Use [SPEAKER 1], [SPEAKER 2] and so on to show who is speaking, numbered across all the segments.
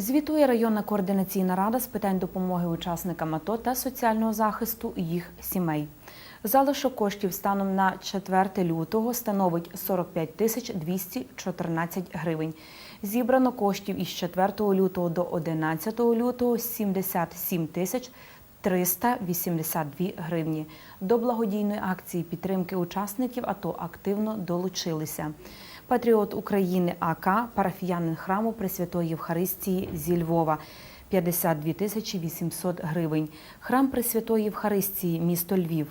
[SPEAKER 1] Звітує районна координаційна рада з питань допомоги учасникам АТО та соціального захисту їх сімей. Залишок коштів станом на 4 лютого становить 45 тисяч 214 гривень. Зібрано коштів із 4 лютого до 11 лютого 77 тисяч 382 гривні. До благодійної акції підтримки учасників АТО активно долучилися. Патріот України АК, парафіянин храму Пресвятої Євхаристії зі Львова. 52 тисячі 800 гривень. Храм Пресвятої Євхаристії, місто Львів.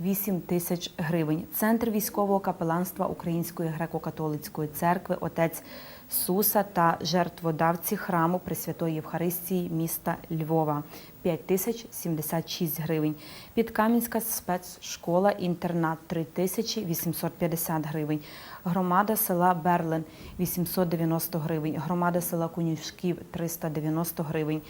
[SPEAKER 1] 8 тисяч гривень. Центр військового капеланства Української греко-католицької церкви отець Суса та жертводавці храму Пресвятої Євхаристії міста Львова 5 тисяч 76 гривень. Підкам'янська спецшкола інтернат 3 тисячі 850 гривень. Громада села Берлин 890 гривень. Громада села Конюшків 390 гривень.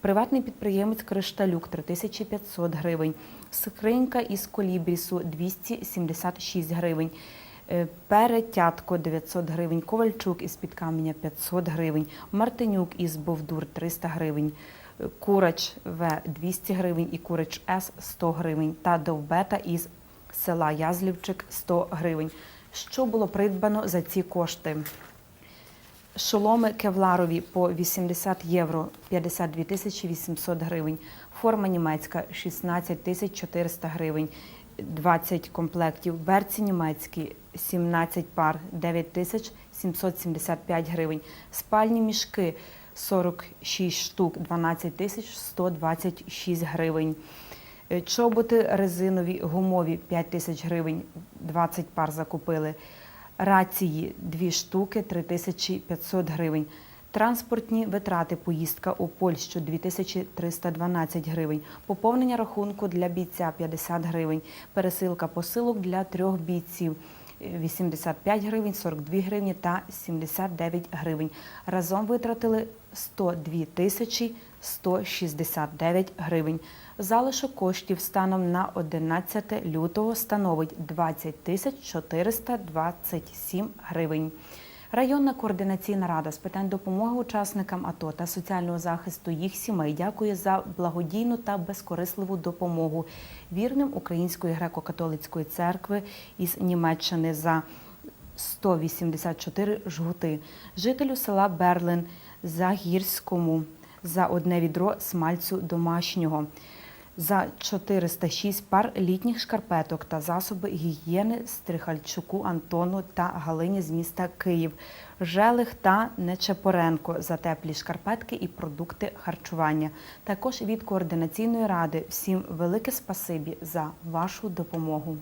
[SPEAKER 1] Приватний підприємець Кришталюк 3500 гривень. Скринька із колібрісу 276 гривень. Е, Перетятко 900 гривень, Ковальчук із Підкам'я 500 гривень, Мартинюк із Бовдур 300 гривень, е, Курач В 200 гривень і Курач С 100 гривень та Довбета із села Язлівчик 100 гривень. Що було придбано за ці кошти? Шоломи кевларові по 80 євро 52 тисячі 800 гривень. Форма німецька 16 тисяч 400 гривень. 20 комплектів. Берці німецькі 17 пар 9 тисяч 775 гривень. Спальні мішки 46 штук 12 тисяч 126 гривень. Е, Чоботи резинові гумові 5 тисяч гривень, 20 пар закупили. Рації 2 штуки 3500 гривень. Транспортні витрати поїздка у Польщу 2312 гривень. Поповнення рахунку для бійця 50 гривень. Пересилка посилок для трьох бійців 85 гривень, 42 гривні та 79 гривень. Разом витратили 102 тисячі 169 гривень. Залишок коштів станом на 11 лютого становить 20 тисяч 427 гривень. Районна координаційна рада з питань допомоги учасникам АТО та соціального захисту їх сімей дякує за благодійну та безкорисливу допомогу вірним Української греко-католицької церкви із Німеччини за 184 жгути, жителю села Берлин Загірському за одне відро смальцю домашнього. За 406 пар літніх шкарпеток та засоби гігієни Стрихальчуку Антону та Галині з міста Київ, Желих та Нечепоренко за теплі шкарпетки і продукти харчування. Також від координаційної ради всім велике спасибі за вашу допомогу.